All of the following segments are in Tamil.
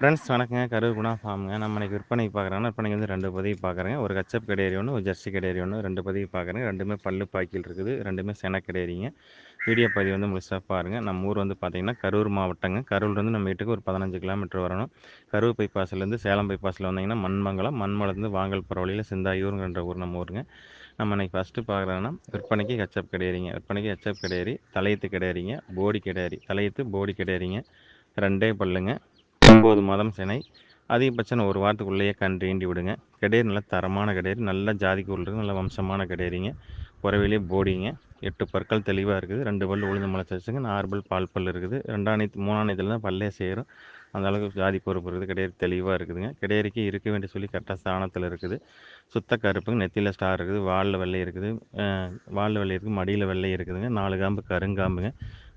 ஃப்ரெண்ட்ஸ் வணக்கங்க. கரூர் குணா ஃபார்முங்க நம்ம இன்றைக்கி விற்பனைக்கு பார்க்குறோன்னா விற்பனைக்கு வந்து ரெண்டு பதிவு பார்க்குறேங்க. ஒரு கச்சப் கடையரி ஒன்று ஒரு ஜெர்சி கடையரி ஒன்று ரெண்டு பதிவு பார்க்குறேங்க. ரெண்டுமே பல்லு பாய்க்கில் இருக்குது. ரெண்டுமே சென கடையரிங்க வீடியோ பதிவு வந்து முழுசாக பாருங்கள் நம்ம ஊர் வந்து பார்த்திங்கன்னா கரூர் மாவட்டங்க. கரூர்லேருந்து நம்ம வீட்டுக்கு ஒரு பதினஞ்சு கிலோமீட்டர் வரணும். கரூர் பைபாஸ்லேருந்து சேலம் பைபாஸில் வந்தீங்கன்னா மண்மங்கலம் மண்மலத்துலேருந்து வாங்கல் போகிற வழியில் சிந்தாயூருங்கிற ஊர் நம்ம ஊருங்க. நம்ம இன்றைக்கி ஃபஸ்ட்டு பார்க்குறோன்னா விற்பனைக்கு கச்சப் கிடையாரிங்க விற்பனைக்கு கச்சப் கிடையாரி தலையத்து கிடையாரிங்க போடி கிடையாரி தலையத்து போடி கிடையாரிங்க ரெண்டே பல்லுங்க. ஒம்பது மாதம் சினை. அதிகபட்சம் ஒரு வாரத்துக்குள்ளேயே கன்று ஈண்டி விடுங்க. கிடையாது நல்ல தரமான கிடையாது நல்ல ஜாதிக்கு இருக்குது நல்ல வம்சமான கிடையாதுங்க புறவிலே போடிங்க. எட்டு பற்கள் தெளிவாக இருக்குது. ரெண்டு பல் உளுந்து முளைச்சி நார்பல் நாலு பல் பால் பல் இருக்குது. ரெண்டாம் மூணாணியத்தில் தான் பல்லே சேரும். அந்த அளவுக்கு ஜாதி பொறுப்பு இருக்குது. கிடையாது தெளிவாக இருக்குதுங்க. கிடையறிக்கு இருக்க வேண்டிய சொல்லி கரெக்டாக ஸ்தானத்தில் இருக்குது. சுத்த கருப்புங்க. நெத்தியில் ஸ்டார் இருக்குது. வாலில் வெள்ளை இருக்குது. வாலில் வெள்ளை இருக்குது. மடியில் வெள்ளை இருக்குதுங்க. நாலு காம்பு கருங்காம்புங்க.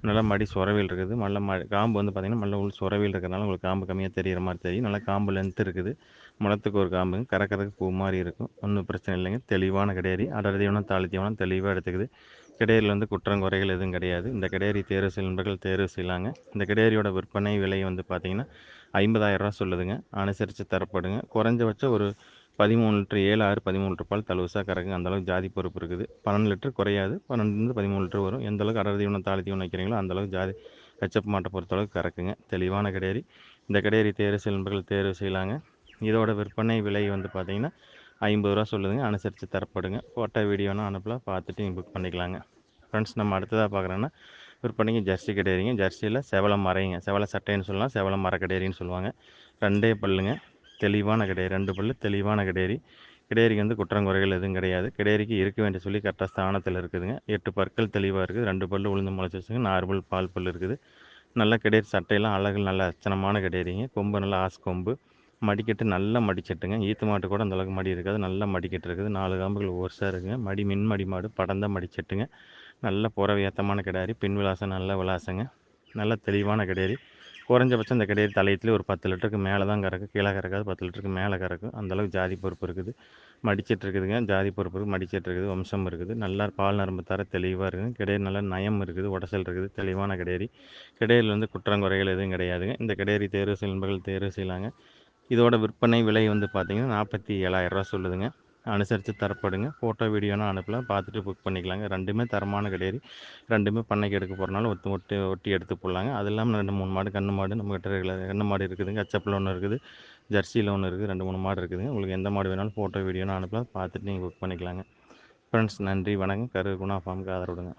நல்லா மடி சுரவில் இருக்குது. நல்ல ம காம்பு வந்து பார்த்திங்கன்னா நல்ல உள் சுரவில் இருக்கிறதுனால உங்களுக்கு காம்பு கம்மியாக தெரிகிற மாதிரி தெரியும். நல்லா காம்பு லென்த் இருக்குது. முளத்துக்கு ஒரு காம்புங்க. கறக்கிறதுக்கு பூ மாதிரி இருக்கும். ஒன்றும் பிரச்சனை இல்லைங்க. தெளிவான கிடையாது அடர் தீவனம் தாளி தீவனம் தெளிவாக எடுத்துக்குது. கிடையரில் வந்து குற்றம் குறைகள் எதுவும் கிடையாது. இந்த கிடையரி தேர்வு செய்யும் நண்பர்கள் தேர்வு செய்யலாங்க. இந்த கிடையரியோட விற்பனை விலை வந்து பார்த்திங்கன்னா ஐம்பதாயிரரூவா சொல்லுதுங்க. அனுசரித்து தரப்படுங்க. குறைஞ்சபட்சம் ஒரு பதிமூணு லிட்டர் ஏழு ஆறு பதிமூணு லிட்டர் பால் தலுசாக கறக்குங்க அந்தளவுக்கு ஜாதி பொறுப்பு இருக்குது. பன்னெண்டு லிட்டர் குறையாது. பன்னெண்டுலேருந்து பதிமூணு லிட்டர் வரும். எந்த அளவுக்கு அடர் தீவனம் தாளி தீவனம் வைக்கிறீங்களோ அந்தளவுக்கு ஜாதி கச்சப் மாட்டை பொறுத்தளவுக்கு கறக்குங்க. தெளிவான கடையறி. இந்த கடையறி தேர்வு செல்பர்கள் தேர்வு செய்யலாங்க. இதோட விற்பனை விலை வந்து பார்த்திங்கன்னா ஐம்பது ரூபா சொல்லுதுங்க. அனுசரித்து தரப்படுங்க. ஃபோட்டோ வீடியோனா அனுப்பலாம். பார்த்துட்டு நீங்கள் புக் பண்ணிக்கலாங்க. ஃப்ரெண்ட்ஸ் நம்ம அடுத்ததாக பார்க்குறோன்னா விற்பனைக்கு ஜெர்சி கிடையாதுங்க ஜெர்சியில் செவலம் மறைங்க செவல சட்டைன்னு சொல்லலாம். செவலம் மர கிடையாதுன்னு சொல்லுவாங்க. ரெண்டே பல்லுங்க. தெளிவான கிடையாது. ரெண்டு பல்லு தெளிவான கிடையாது. கிடையரிக்கு வந்து குற்றங்குறைகள் எதுவும் கிடையாது. கிடையரிக்கு இருக்க வேண்டிய சொல்லி கரெக்டாக ஸ்தானத்தில் இருக்குதுங்க. எட்டு பற்கள் தெளிவாக இருக்குது. ரெண்டு பல்லு உளுந்து முளைச்சி வச்சுங்க. நார்மல் பால் பல் இருக்குது. நல்ல கிடையாது. சட்டையெல்லாம் அழகு நல்ல அச்சனமான கிடையாதுங்க. கொம்பு நல்லா ஆசு கொம்பு. மடிக்கட்டு நல்லா மடிச்சட்டுங்க. ஈத்து மாட்டு கூட அந்தளவுக்கு மடி இருக்காது. நல்லா மடிக்கட்டு இருக்குது. நாலு காம்புகள் ஒருசாக இருக்குங்க. மடி மின் மடி மாடு படந்த மடிச்சட்டுங்க. நல்ல புற ஏத்தமான கிடாரி பின் விலாசம் நல்ல விலாசங்க. நல்ல தெளிவான கிடாரி குறைஞ்சபட்சம் இந்த கிடையாது தலையத்துலேயே ஒரு பத்து லிட்டருக்கு மேலே தான் கறக்கு கீழே கறக்காது. பத்து லிட்டருக்கு மேலே கறக்கும் அந்தளவுக்கு ஜாதி பொறுப்பு இருக்குது. மடிச்சிட்டு இருக்குதுங்க. ஜாதி பொறுப்பு இருக்குது மடிச்சிட்டு இருக்குது. வம்சம் இருக்குது. நல்லா பால் நரம்பு தர தெளிவாக இருக்குது. கிடையாது நல்ல நயம் இருக்குது. உடசல் இருக்குது. தெளிவான கிடையாது கிடையில் வந்து குற்றங்குறைகள் எதுவும் கிடையாதுங்க. இந்த கிடையாது தேர்வு செய்யும் தேர்வு செய்யலாங்க. இதோட விற்பனை விலை வந்து பார்த்திங்கன்னா நாற்பத்தி ஏழாயிரரூவா சொல்லுதுங்க. அனுசரித்து தரப்படுங்க. ஃபோட்டோ வீடியோனா அனுப்பலாம் பார்த்துட்டு புக் பண்ணிக்கலாங்க. ரெண்டுமே தரமான கிடையாது ரெண்டுமே பண்ணைக்கு எடுக்க போகிறனால ஒத்து ஒட்டி ஒட்டி எடுத்து போடலாங்க. அது இல்லாமல் ரெண்டு மூணு மாடு கன்று மாடு நம்மகிட்ட ரெகுலர் மாடு இருக்குதுங்க. அச்சப்பில் ஒன்று இருக்குது. ஜெர்சியில் ஒன்று இருக்குது. ரெண்டு மூணு மாடு இருக்குதுங்க. உங்களுக்கு எந்த மாடு வேணாலும் ஃபோட்டோ வீடியோனா அனுப்பலாம். பார்த்துட்டு நீங்கள் புக் பண்ணிக்கலாங்க. ஃப்ரெண்ட்ஸ் நன்றி வணக்கம். கரு குணா ஃபார்முக்கு ஆதரவுடுங்க